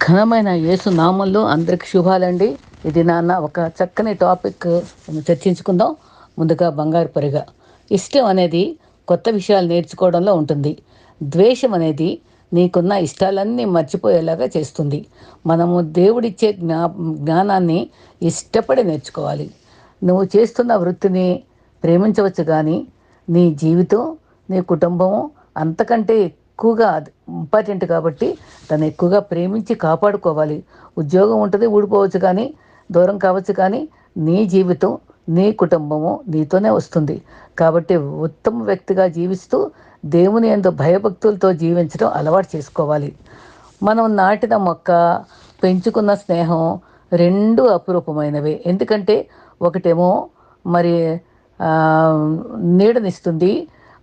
ఘనమైన యేసు నామంలో అందరికి శుభాలండి. ఇది నాన్న ఒక చక్కని టాపిక్ చర్చించుకుందాం. ముందుగా బంగారు పరిగ. ఇష్టం అనేది కొత్త విషయాలు నేర్చుకోవడంలో ఉంటుంది. ద్వేషం అనేది నీకున్న ఇష్టాలన్నీ మర్చిపోయేలాగా చేస్తుంది. మనము దేవుడిచ్చే జ్ఞా జ్ఞానాన్ని ఇష్టపడి నేర్చుకోవాలి. నువ్వు చేస్తున్న వృత్తిని ప్రేమించవచ్చు కానీ నీ జీవితం నీ కుటుంబం అంతకంటే ఎక్కువగా ఇంపార్టెంట్ కాబట్టి తను ఎక్కువగా ప్రేమించి కాపాడుకోవాలి. ఉద్యోగం ఉంటుంది ఊడిపోవచ్చు కానీ దూరం కావచ్చు కానీ నీ జీవితం నీ కుటుంబము నీతోనే వస్తుంది. కాబట్టి ఉత్తమ వ్యక్తిగా జీవిస్తూ దేవుని ఎందు భయభక్తులతో జీవించడం అలవాటు చేసుకోవాలి. మనం నాటిన మొక్క పెంచుకున్న స్నేహం రెండు అపురూపమైనవి. ఎందుకంటే ఒకటేమో మరి నీడనిస్తుంది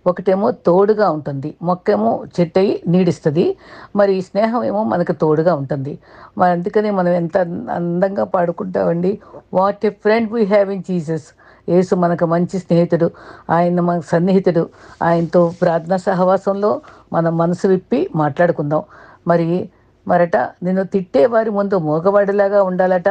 ఒకటేమో తోడుగా ఉంటుంది మొక్కేమో చెట్టై నీడిస్తుంది మరి ఈ స్నేహం ఏమో మనకు తోడుగా ఉంటుంది. మరి అందుకని మనం ఎంత అందంగా పాడుకుంటామండి. What a friend we have in Jesus యేసు మనకు మంచి స్నేహితుడు ఆయన మన సన్నిహితుడు. ఆయనతో ప్రార్థనా సహవాసంలో మనం మనసు విప్పి మాట్లాడుకుందాం. మరి మరట నిన్ను తిట్టేవారి ముందు మోగవాడిలాగా ఉండాలట.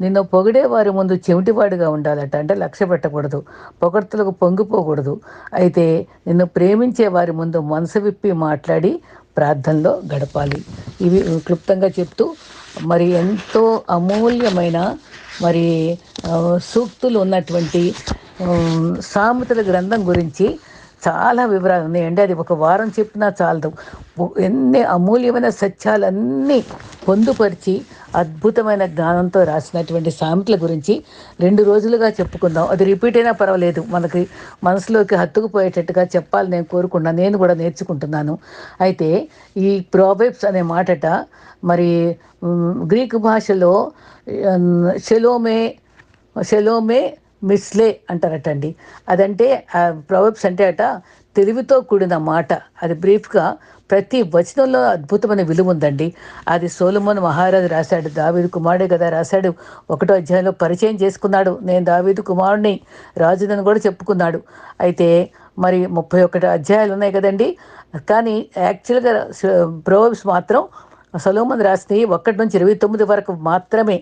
నిన్ను పొగిడే వారి ముందు చెవిటివాడిగా ఉండాలట అంటే లక్ష్య పెట్టకూడదు. పొగడ్తలకు పొంగిపోకూడదు అయితే నిన్ను ప్రేమించే వారి ముందు మనసు విప్పి మాట్లాడి ప్రార్థనలో గడపాలి. ఇవి క్లుప్తంగా చెప్తూ మరి ఎంతో అమూల్యమైన మరి సూక్తులు ఉన్నటువంటి సామెతల గ్రంథం గురించి చాలా వివరాలు ఉన్నాయండి అది ఒక వారం చెప్పినా చాలదు. ఎన్ని అమూల్యమైన సత్యాలన్నీ పొందుపరిచి అద్భుతమైన జ్ఞానంతో రాసినటువంటి సామెతల గురించి రెండు రోజులుగా చెప్పుకుందాం. అది రిపీట్ అయినా పర్వాలేదు. మనకి మనసులోకి హత్తుకుపోయేటట్టుగా చెప్పాలి నేను కోరుకున్నాను నేను కూడా నేర్చుకుంటున్నాను. అయితే ఈ ప్రోబెబ్స్ అనే మాటట మరి గ్రీకు భాషలో షెలోమే షెలోమే మిస్లే అంటారటండి. అదంటే ప్రొవర్బ్స్ అంటే అట తెలివితో కూడిన మాట. అది బ్రీఫ్గా ప్రతి వచనంలో అద్భుతమైన విలువ ఉందండి. అది సోలమోన్ మహారాజు రాశాడు దావీదు కుమారుడే కదా రాశాడు ఒకటో అధ్యాయంలో పరిచయం చేసుకున్నాడు. నేను దావీదు కుమారుడిని రాజునని కూడా చెప్పుకున్నాడు. అయితే మరి ముప్పై ఒకటి అధ్యాయాలు ఉన్నాయి కదండి. కానీ యాక్చువల్గా ప్రోవెబ్స్ మాత్రం సొలోమన్ రాసినవి ఒకటి నుంచి ఇరవై తొమ్మిది వరకు మాత్రమే.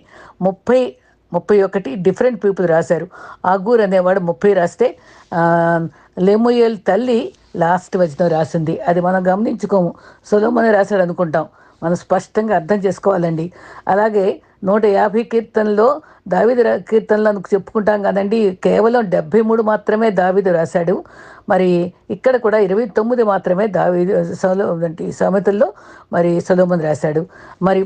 ముప్పై ముప్పై ఒకటి డిఫరెంట్ పీపుల్ రాశారు. ఆగూర్ అనేవాడు ముప్పై రాస్తే లెముయల్ తల్లి లాస్ట్ వచనం రాసింది. అది మనం గమనించుకోము. సొలోమనే రాశాడు అనుకుంటాం. మనం స్పష్టంగా అర్థం చేసుకోవాలండి. అలాగే నూట యాభై కీర్తనలో దావిద కీర్తనలు చెప్పుకుంటాం కదండి. కేవలం డెబ్భై మూడు మాత్రమే దావిదు రాశాడు. మరి ఇక్కడ కూడా ఇరవై తొమ్మిది మాత్రమే దావిదు సలో సామెతల్లో మరి సొలోమన్ రాశాడు. మరి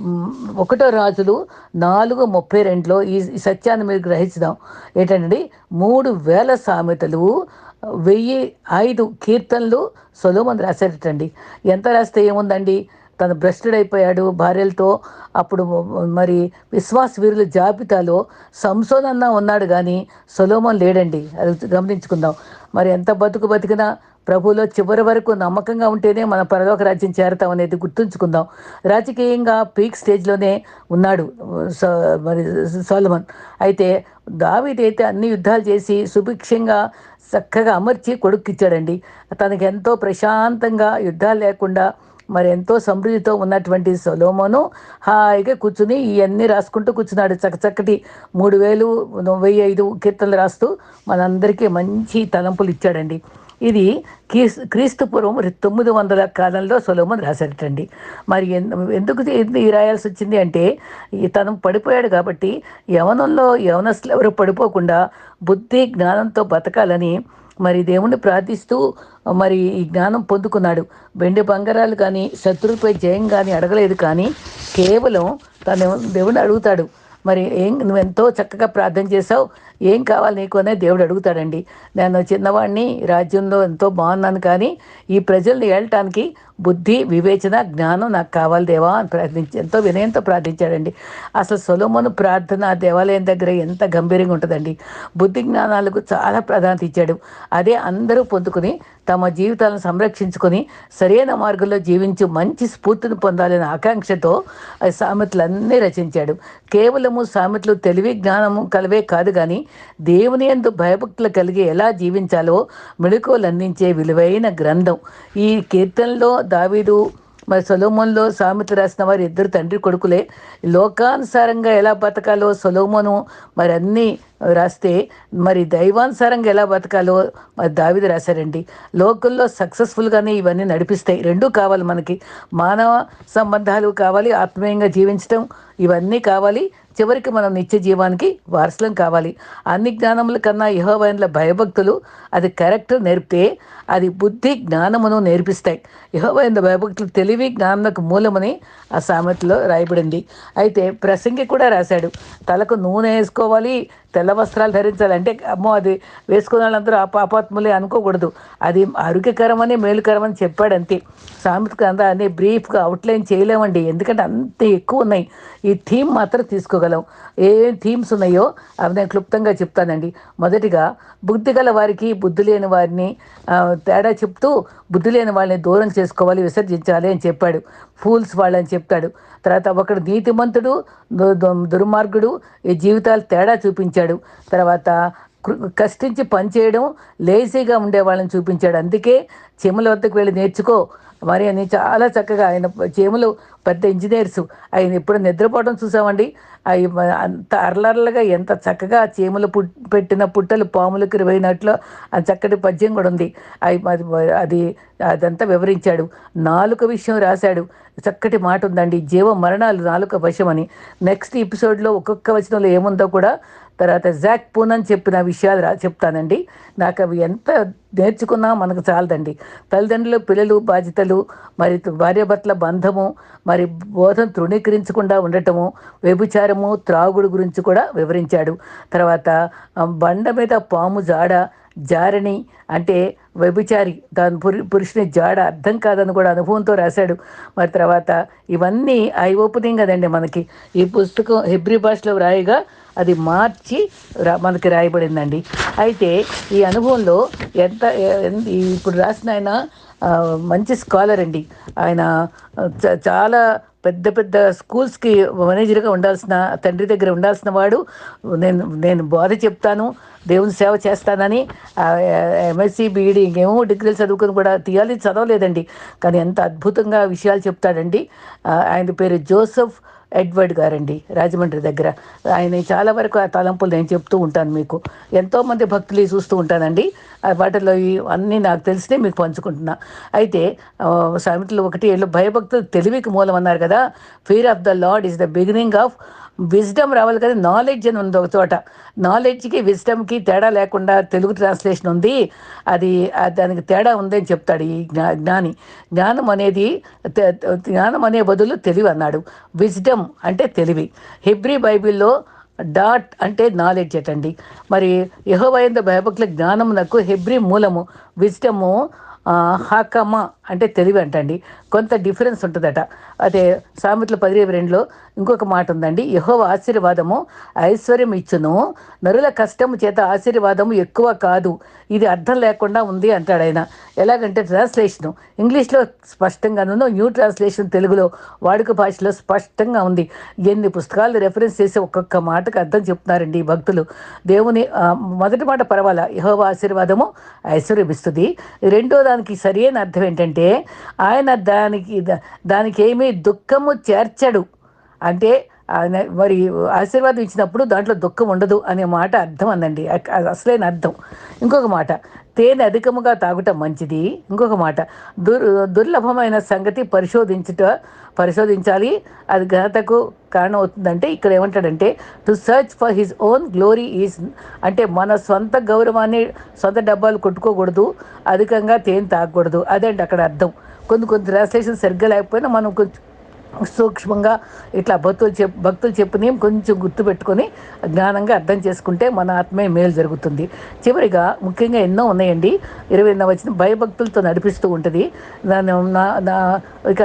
ఒకటో రాజులు నాలుగు ముప్పై రెండులో ఈ సత్యాన్ని మీరు గ్రహించుదాం. ఏంటంటే మూడు వేల సామెతలు వెయ్యి ఐదు కీర్తనలు సొలోమన్ రాశారటండి ఎంత రాస్తే ఏముందండి? తను భ్రష్టుడు అయిపోయాడు. భార్యలతో అప్పుడు మరి విశ్వాస వీరుల జాబితాలో సంసోనన్నా ఉన్నాడు కానీ సొలోమన్ లేడండి. అది గమనించుకుందాం. మరి ఎంత బతుకు బతికినా ప్రభులో చివరి వరకు నమ్మకంగా ఉంటేనే మన పరలోక రాజ్యం చేరతాం అనేది గుర్తుంచుకుందాం. రాజకీయంగా పీక్ స్టేజ్లోనే ఉన్నాడు మరి సోలమన్. అయితే దావిదైతే అన్ని యుద్ధాలు చేసి సుభిక్షంగా చక్కగా అమర్చి కొడుక్కిచ్చాడండి తనకి ఎంతో ప్రశాంతంగా యుద్ధాలు లేకుండా మరి ఎంతో సమృద్ధితో ఉన్నటువంటి సొలోమోను హాయిగా కూర్చుని ఇవన్నీ రాసుకుంటూ కూర్చున్నాడు. చక్కచక్కటి మూడు వేలు వెయ్యి ఐదు కీర్తనలు రాస్తూ మనందరికీ మంచి తలంపులు ఇచ్చాడండి. ఇది క్రీస్తు క్రీస్తుపూర్వం తొమ్మిది వందల కాలంలో సొలోమన్ రాశాడటండి. మరి ఎందుకు రాయాల్సి వచ్చింది అంటే తను పడిపోయాడు కాబట్టి యవనంలో యవనస్లు ఎవరు పడిపోకుండా బుద్ధి జ్ఞానంతో బతకాలని మరి దేవుణ్ణి ప్రార్థిస్తూ మరి ఈ జ్ఞానం పొందుకున్నాడు. వెండి బంగారాలు కానీ శత్రువుపై జయం కానీ అడగలేదు కానీ కేవలం తను దేవుణ్ణి అడుగుతాడు. మరి ఏం నువ్వెంతో చక్కగా ప్రార్థన చేసావు ఏం కావాలి నీకు అనేది దేవుడు అడుగుతాడండి. నేను చిన్నవాడిని రాజ్యంలో ఎంతో బాగున్నాను కానీ ఈ ప్రజల్ని ఏళ్ళటానికి బుద్ధి వివేచన జ్ఞానం నాకు కావాలి దేవా అని ప్రార్థించి ఎంతో వినయంతో ప్రార్థించాడండి. అసలు సొలోమను ప్రార్థన దేవాలయం దగ్గర ఎంత గంభీరంగా ఉంటుందండి. బుద్ధి జ్ఞానాలకు చాలా ప్రాధాన్యత ఇచ్చాడు. అదే అందరూ పొందుకుని తమ జీవితాలను సంరక్షించుకొని సరైన మార్గంలో జీవించి మంచి స్ఫూర్తిని పొందాలనే ఆకాంక్షతో సామెతలన్నీ రచించాడు. కేవలము సామెతలు తెలివి జ్ఞానము కలవే కాదు కానీ దేవుని ఎందు భయభక్తులు కలిగి ఎలా జీవించాలో మెళుకువలు అందించే విలువైన గ్రంథం. ఈ కీర్తనలో దావీదు మరి సొలోమోన్లో సామెత రాసిన వారు ఇద్దరు తండ్రి కొడుకులే. లోకానుసారంగా ఎలా బతకాలో సొలోమోను మరి అన్నీ రాస్తే మరి దైవానుసారంగా ఎలా బతకాలో మరి దావిది రాశారండి. లోకల్లో సక్సెస్ఫుల్గానే ఇవన్నీ నడిపిస్తాయి. రెండూ కావాలి మనకి. మానవ సంబంధాలు కావాలి ఆత్మీయంగా జీవించడం ఇవన్నీ కావాలి. చివరికి మనం నిత్య జీవానికి వారసులం కావాలి. అన్ని జ్ఞానముల కన్నా యహోవైన్ల భయభక్తులు అది కరెక్ట్ నేర్పితే అది బుద్ధి జ్ఞానమును నేర్పిస్తాయి. యహోవైన్ల భయభక్తులు తెలివి జ్ఞానకు మూలమని ఆ సామెతలో రాయబడింది. అయితే ప్రసంగి కూడా రాశాడు. తలకు నూనె వేసుకోవాలి తెల్ల వస్త్రాలు ధరించాలి. అంటే అమ్మో అది వేసుకున్న వాళ్ళందరూ ఆ పాపాత్ములే అనుకోకూడదు. అది ఆరోగ్యకరమని మేలుకరమని చెప్పాడు అంతే సామెత అంతా బ్రీఫ్గా అవుట్లైన్ చేయలేమండి. ఎందుకంటే అంత ఎక్కువ ఉన్నాయి. ఈ థీమ్ మాత్రం తీసుకోగలం. ఏ థీమ్స్ ఉన్నాయో అవి నేను క్లుప్తంగా చెప్తానండి. మొదటిగా బుద్ధి గల వారికి బుద్ధి లేని వారిని తేడా చెప్తూ బుద్ధి లేని వాళ్ళని దూరం చేసుకోవాలి విసర్జించాలి అని చెప్పాడు. ఫూల్స్ వాళ్ళని చెప్తాడు. తర్వాత ఒకడు నీతిమంతుడు దు- దు- దుర్మార్గుడు ఈ జీవితాలు తేడా చూపించాడు. తర్వాత కృ- కష్టించి పనిచేయడం లేజీగా ఉండే వాళ్ళని చూపించాడు. అందుకే చెముల వద్దకు వెళ్ళి నేర్చుకో. మరి అని చాలా చక్కగా ఆయన చేములు పెద్ద ఇంజనీర్స్. ఆయన ఎప్పుడు నిద్రపోవడం చూసామండి. అవి అంత అర్లర్లగా ఎంత చక్కగా చీమలు పుట్ పెట్టిన పుట్టలు పాములకు పోయినట్లు ఆ చక్కటి పద్యం కూడా ఉంది. అవి అది అది అదంతా వివరించాడు. నాలుక విషయం రాశాడు. చక్కటి మాట ఉందండి. జీవ మరణాలు నాలుక వశమని నెక్స్ట్ ఎపిసోడ్లో ఒక్కొక్క వచనంలో ఏముందో కూడా తర్వాత జాక్ పూనన్ చెప్పిన విషయాలు రా చెప్తానండి. నాకు అవి ఎంత నేర్చుకున్నా మనకు చాలదండి. తల్లిదండ్రులు పిల్లలు బాధ్యతలు మరి భార్యాభర్తల బంధము మరి బోధన తృణీకరించకుండా ఉండటము వ్యభిచారము త్రాగుడు గురించి కూడా వివరించాడు. తర్వాత బండ మీద పాము జాడ జారణి అంటే వ్యభిచారి దాని పురు పురుషుని జాడ అర్థం కాదని కూడా అనుభవంతో రాశాడు. మరి తర్వాత ఇవన్నీ ఐ ఓపెనింగ్ కదండి మనకి. ఈ పుస్తకం హెబ్రి భాషలో రాయగా అది మార్చి రా మనకి రాయబడిందండి. అయితే ఈ అనుభవంలో ఎంత ఇప్పుడు రాసిన ఆయన మంచి స్కాలర్ అండి. ఆయన చ- చాలా పెద్ద పెద్ద స్కూల్స్కి మేనేజర్గా ఉండాల్సిన తండ్రి దగ్గర ఉండాల్సిన వాడు. నేను నేను బోధ చెప్తాను. దేవుని సేవ చేస్తానని ఎంఎస్సి బీఈడి ఇంకేమో డిగ్రీలు చదువుకుని కూడా తీయాలి చదవలేదండి. కానీ ఎంత అద్భుతంగా విషయాలు చెప్తాడండి. ఆయన పేరు జోసెఫ్ ఎడ్వర్డ్ గారండి రాజమండ్రి దగ్గర. ఆయన చాలా వరకు ఆ తలంపులు నేను చెప్తూ ఉంటాను మీకు. ఎంతోమంది భక్తులు చూస్తూ ఉంటానండి. ఆ వాటిలో ఇవి అన్నీ నాకు తెలిసినే మీకు పంచుకుంటున్నా. అయితే ఆ, సామెతలు ఒకటి ఏళ్ళు భయభక్తులు తెలివికి మూలం అన్నారు కదా. Fear of the Lord is the beginning of wisdom రావాలి కదా నాలెడ్జ్ అని ఉంది ఒక చోట. నాలెడ్జ్కి విజ్డమ్కి తేడా లేకుండా తెలుగు ట్రాన్స్లేషన్ ఉంది. అది దానికి తేడా ఉందని చెప్తాడు ఈ జ్ఞా జ్ఞాని. జ్ఞానం అనేది జ్ఞానం అనే బదులు తెలివి అన్నాడు. విజ్డమ్ అంటే తెలివి. హెబ్రీ బైబిల్లో డాట్ అంటే నాలెడ్జ్ అటండి. మరి యహోవైంద భయభక్తుల జ్ఞానమునకు హెబ్రీ మూలము. విజ్డము హాకమా అంటే తెలివి అంటండి. కొంత డిఫరెన్స్ ఉంటుందట. అదే సామెతల పది రెండులో ఇంకొక మాట ఉందండి. యహోవ ఆశీర్వాదము ఐశ్వర్యం ఇచ్చును. నరుల కష్టము చేత ఆశీర్వాదము ఎక్కువ కాదు. ఇది అర్థం లేకుండా ఉంది అంటాడు ఆయన. ఎలాగంటే ట్రాన్స్లేషను. ఇంగ్లీష్లో స్పష్టంగాను న్యూ ట్రాన్స్లేషన్ తెలుగులో వాడుక భాషలో స్పష్టంగా ఉంది. ఎన్ని పుస్తకాలు రెఫరెన్స్ చేసి ఒక్కొక్క మాటకు అర్థం చెప్తున్నారండి ఈ భక్తులు. దేవుని మొదటి మాట పర్వాలా? యహోవ ఆశీర్వాదము ఐశ్వర్యం ఇస్తుంది. రెండో దానికి సరైన అర్థం ఏంటంటే ఆయన దానికి దానికి ఏమీ దుఃఖము చేర్చడు. అంటే మరి ఆశీర్వాదం ఇచ్చినప్పుడు దాంట్లో దుఃఖం ఉండదు అనే మాట అర్థం అందండి అది అసలైన అర్థం. ఇంకొక మాట తేనె అధికముగా తాగటం మంచిది. ఇంకొక మాట దుర్ దుర్లభమైన సంగతి పరిశోధించుట పరిశోధించాలి. అది ఘనతకు కారణం అవుతుందంటే ఇక్కడ ఏమంటాడంటే to search for his own glory is అంటే మన సొంత గౌరవాన్ని సొంత డబ్బాలు కొట్టుకోకూడదు. అధికంగా తేనె తాగకూడదు. అదండి అక్కడ అర్థం? కొన్ని కొన్ని ట్రాన్స్లేషన్ సరిగ్గా లేకపోయినా మనం కొంచెం సూక్ష్మంగా ఇట్లా భక్తులు చెప్ భక్తులు చెప్పుని కొంచెం గుర్తుపెట్టుకొని జ్ఞానంగా అర్థం చేసుకుంటే మన ఆత్మే మేలు జరుగుతుంది. చివరిగా ముఖ్యంగా ఎన్నో ఉన్నాయండి. ఇరవై ఎన్నో వచ్చిన భయభక్తులతో నడిపిస్తూ ఉంటుంది. దాని నా నా ఇక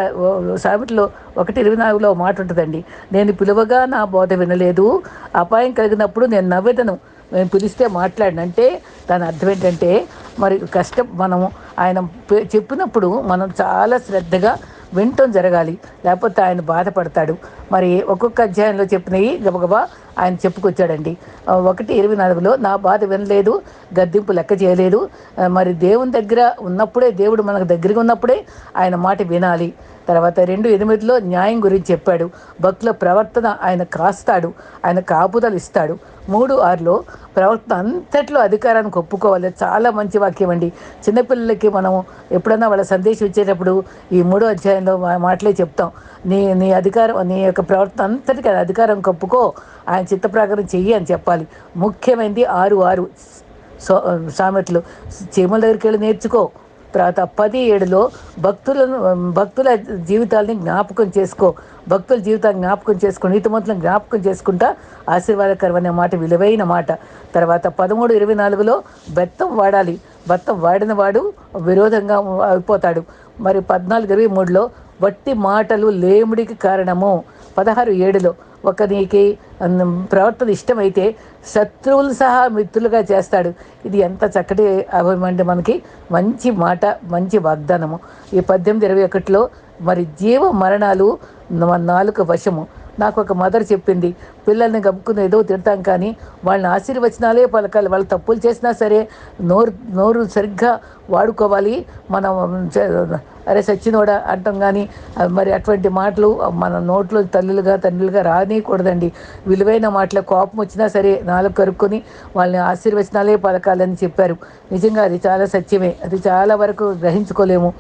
సామెతలో ఒకటి ఇరవై నాలుగులో మాట ఉంటుందండి. నేను పిలువగా నా బోధ వినలేదు. అపాయం కలిగినప్పుడు నేను నవ్వేదను. నేను పిలిస్తే మాట్లాడినంటే దాని అర్థం ఏంటంటే మరి కష్టం మనము ఆయన పే- చెప్పినప్పుడు మనం చాలా శ్రద్ధగా వినటం జరగాలి. లేకపోతే ఆయన బాధపడతాడు. మరి ఒక్కొక్క అధ్యాయంలో చెప్పినవి గబగబా ఆయన చెప్పుకొచ్చాడండి. ఒకటి ఇరవై నాలుగులో నా బాధ వినలేదు గద్దింపు లెక్క చేయలేదు. మరి దేవుని దగ్గర ఉన్నప్పుడే దేవుడు మనకు దగ్గరగా ఉన్నప్పుడే ఆయన మాట వినాలి. తర్వాత రెండు ఎనిమిదిలో న్యాయం గురించి చెప్పాడు. భక్తుల ప్రవర్తన ఆయన కాస్తాడు ఆయన కాపుదలు ఇస్తాడు. మూడు ఆరులో ప్రవర్తన అంతట్లో అధికారానికి ఒప్పుకోవాలి. చాలా మంచి వాక్యం అండి. చిన్నపిల్లలకి మనం ఎప్పుడన్నా వాళ్ళ సందేశం ఇచ్చేటప్పుడు ఈ మూడో అధ్యాయంలో మా- మాటలే చెప్తాం. నీ నీ అధికారం నీ యొక్క ప్రవర్తన అంతటికి అది అధికారం కప్పుకో ఆయన చిత్త ప్రకారం చెయ్యి అని చెప్పాలి. ముఖ్యమైనది ఆరు ఆరు. సో సామెతలు. చీమల దగ్గరికి వెళ్ళి నేర్చుకో. తర్వాత పది ఏడులో భక్తులను భక్తుల జీవితాలని జ్ఞాపకం చేసుకో. భక్తుల జీవితాన్ని జ్ఞాపకం చేసుకో నీతిమంతులను జ్ఞాపకం చేసుకుంటా ఆశీర్వాదకరం అనే మాట విలువైన మాట. తర్వాత పదమూడు ఇరవై నాలుగులో బెత్తం వాడాలి. బెత్తం వాడిన వాడు విరోధంగా అయిపోతాడు. మరి పద్నాలుగు ఇరవై మూడులో వట్టి మాటలు లేముడికి కారణము. పదహారు ఏడులో ఒక నీకి ప్రవర్తన ఇష్టమైతే శత్రువులు సహా మిత్రులుగా చేస్తాడు. ఇది ఎంత చక్కటి అభయం అంటే మనకి మంచి మాట మంచి వాగ్దానము. ఈ పద్దెనిమిది ఇరవై ఒకటిలో మరి జీవ మరణాలు మన నాలుక వశము. నాకు ఒక మదర్ చెప్పింది. పిల్లల్ని గమ్ముకుని ఏదో తింటాం కానీ వాళ్ళని ఆశీర్వచనాలే పలకాలి. వాళ్ళు తప్పులు చేసినా సరే నోరు నోరు సరిగ్గా వాడుకోవాలి. మనం అరే సచ్చినోడా అంటాం కానీ మరి అటువంటి మాటలు మన నోట్లో తల్లులుగా తండ్రులుగా రానియకూడదండి విలువైన మాటలు కోపం వచ్చినా సరే నాలుగు కరుక్కొని వాళ్ళని ఆశీర్వచనాలే పలకాలని చెప్పారు. నిజంగా అది చాలా సత్యమే. అది చాలా వరకు గ్రహించుకోలేము.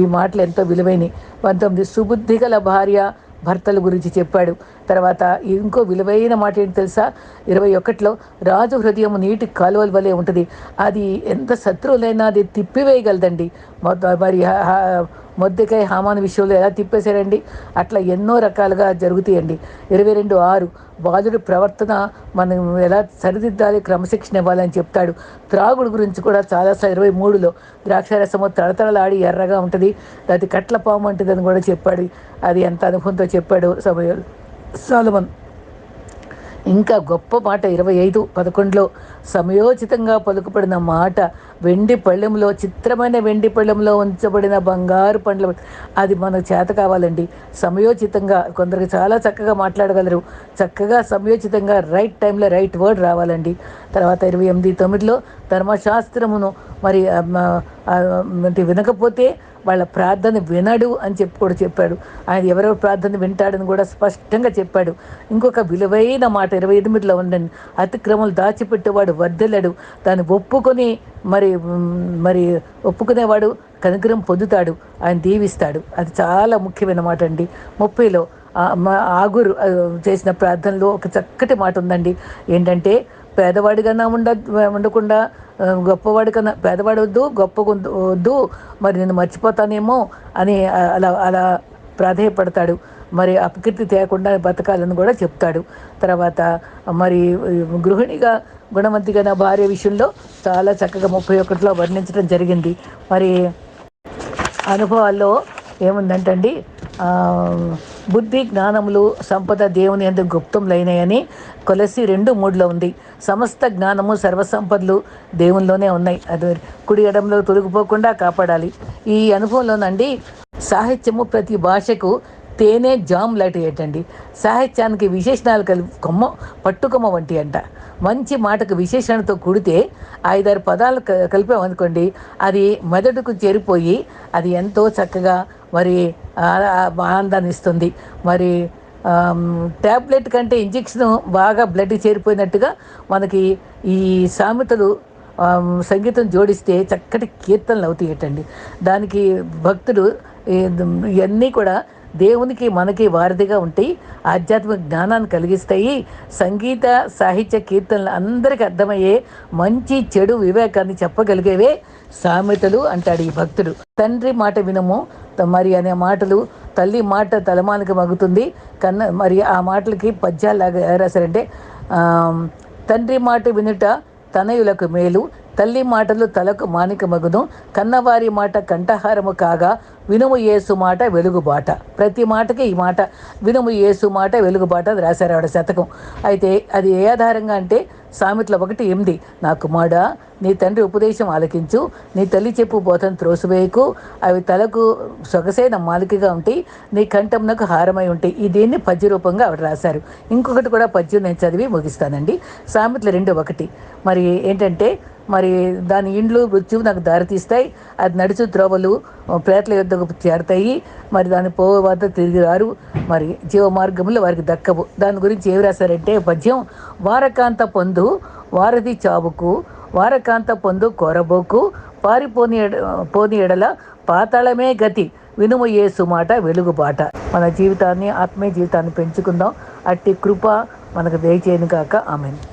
ఈ మాటలు ఎంతో విలువైనవి. పంతొమ్మిది సుబుద్ధి గల భార్య భర్తల గురించి చెప్పాడు. తర్వాత ఇంకో విలువైన మాట ఏంటి తెలుసా? ఇరవై ఒకటిలో రాజు హృదయం నీటి కాలువల వలె ఉంటుంది. అది ఎంత శత్రువులైనా అది తిప్పివేయగలదండి. మరి మొద్దెకాయ హామాన్ విషయంలో ఎలా తిప్పేశారండి? అట్లా ఎన్నో రకాలుగా జరుగుతాయండి. ఇరవై రెండు ఆరు. బాలుడి ప్రవర్తన మనం ఎలా సరిదిద్దాలి క్రమశిక్షణ ఇవ్వాలని చెప్తాడు. త్రాగుడు గురించి కూడా చాలా ఇరవై మూడులో ద్రాక్షారసము తడతడలాడి ఎర్రగా ఉంటుంది. అది కట్ల పాము అంటుందని కూడా చెప్పాడు. అది ఎంత అనుభవంతో చెప్పాడు సమయంలో సాలమన్. ఇంకా గొప్ప మాట ఇరవై ఐదు పదకొండులో సమయోచితంగా పలుకుపడిన మాట వెండి పళ్ళెంలో చిత్రమైన వెండి పళ్ళెంలో ఉంచబడిన బంగారు పండ్ల అది మనకు చేత కావాలండి. సమయోచితంగా కొందరికి చాలా చక్కగా మాట్లాడగలరు. చక్కగా సమయోచితంగా రైట్ టైంలో రైట్ వర్డ్ రావాలండి. తర్వాత ఇరవై ఎనిమిది తొమ్మిదిలో ధర్మశాస్త్రమును మరి అంటే వినకపోతే వాళ్ళ ప్రార్థన వినడు అని చెప్పి కూడా చెప్పాడు. ఆయన ఎవరెవరు ప్రార్థన వింటాడని కూడా స్పష్టంగా చెప్పాడు. ఇంకొక విలువైన మాట ఇరవై ఎనిమిదిలో ఉండండి అతిక్రమలు దాచిపెట్టేవాడు వర్దెలడు దాన్ని ఒప్పుకొని మరి మరి ఒప్పుకునేవాడు కనుగ్రహం పొందుతాడు. ఆయన దీవిస్తాడు. అది చాలా ముఖ్యమైన మాట అండి. ముప్పైలో మా- ఆగురు చేసిన ప్రార్థనలో ఒక చక్కటి మాట ఉందండి. ఏంటంటే పేదవాడిగా ఉండ ఉండకుండా గొప్పవాడి కన్నా పేదవాడు వద్దు గొప్ప వద్దు మరి నేను మర్చిపోతానేమో అని అలా అలా ప్రాధేయపడతాడు. మరి అపకీర్తి తేకుండా బతకాలని కూడా చెప్తాడు. తర్వాత మరి గృహిణిగా గుణవంతిగా నా భార్య విషయంలో చాలా చక్కగా ముప్పై ఒకటిలో వర్ణించడం జరిగింది. మరి అనుభవాల్లో ఏముందంటండి? ఆ, బుద్ధి జ్ఞానములు సంపద దేవుని ఎందుకు గుప్తంలైనాయని కొలసి రెండు మూడులో ఉంది. సమస్త జ్ఞానము సర్వసంపదలు దేవునిలోనే ఉన్నాయి. అది కుడి ఎడంలో తొలగిపోకుండా కాపాడాలి. ఈ అనుభవంలోనండి సాహిత్యము ప్రతి భాషకు తేనె జామ్ లాంటి ఏంటండి? సాహిత్యానికి విశేషణాలు కలి కొమ్మ పట్టుకొమ్మ వంటి అంట. మంచి మాటకు విశేషణతో కూడితే ఐదారు పదాలు క- కలిపామనుకోండి అది మెదడుకు చేరిపోయి అది ఎంతో చక్కగా మరి ఆనందాన్ని ఇస్తుంది. మరి ట్యాబ్లెట్ కంటే ఇంజెక్షన్ బాగా బ్లడ్ చేరిపోయినట్టుగా మనకి ఈ సామెతలు సంగీతం జోడిస్తే చక్కటి కీర్తనలు అవుతాయటండి. దానికి భక్తుడు ఇవన్నీ కూడా దేవునికి మనకి వారధిగా ఉంటాయి ఆధ్యాత్మిక జ్ఞానాన్ని కలిగిస్తాయి. సంగీత సాహిత్య కీర్తనలు అందరికీ అర్థమయ్యే మంచి చెడు వివేకాన్ని చెప్పగలిగేవే సామెతలు అంటాడు ఈ భక్తుడు. తండ్రి మాట వినము మరి అనే మాటలు తల్లి మాట తలమానికి మగుతుంది కన్న మరి ఆ మాటలకి పద్యాలాగా లాగా రాశారంటే తండ్రి మాట వినుట తనయులకు మేలు తల్లి మాటలు తలకు మాణికమగును కన్నవారి మాట కంఠహారము కాగా వినుము ఏసు మాట వెలుగుబాట. ప్రతి మాటకి ఈ మాట వినుము ఏసు మాట వెలుగుబాట అది రాశారు ఆవిడ శతకం. అయితే అది ఏ ఆధారంగా అంటే సామెతల ఒకటి ఎనిమిది నా కుమారుడా నీ తండ్రి ఉపదేశం ఆలకించు నీ తల్లి చెప్పు బోధన త్రోసివేయకు అవి తలకు సొగసైన మాలికగా ఉంటాయి నీ కంఠంనకు హారమై ఉంటాయి ఈ దీన్ని పద్య రూపంగా ఆవిడ రాశారు. ఇంకొకటి కూడా పద్యం నేను చదివి ముగిస్తానండి. సామెతలు రెండు ఒకటి. మరి ఏంటంటే మరి దాని ఇండ్లు మృత్యువు నాకు దారితీస్తాయి. అది నడుచు ద్రోవలు ప్రేతల యుద్ధకు చేరతాయి. మరి దాని పో వద్ద తిరిగి రారు. మరి జీవ మార్గంలో వారికి దక్కవు. దాని గురించి ఏమి రాశారంటే పద్యం వారకాంత పొందు వారధి చావుకు వారకాంత పొందు కొరబోకు పారిపోని పోని ఎడల పాతాళమే గతి వినుము యేసు మాట వెలుగుబాట మన జీవితాన్ని ఆత్మీయ జీవితాన్ని పెంచుకుందాం. అట్టి కృప మనకు దయచేయను కాక ఆమెను.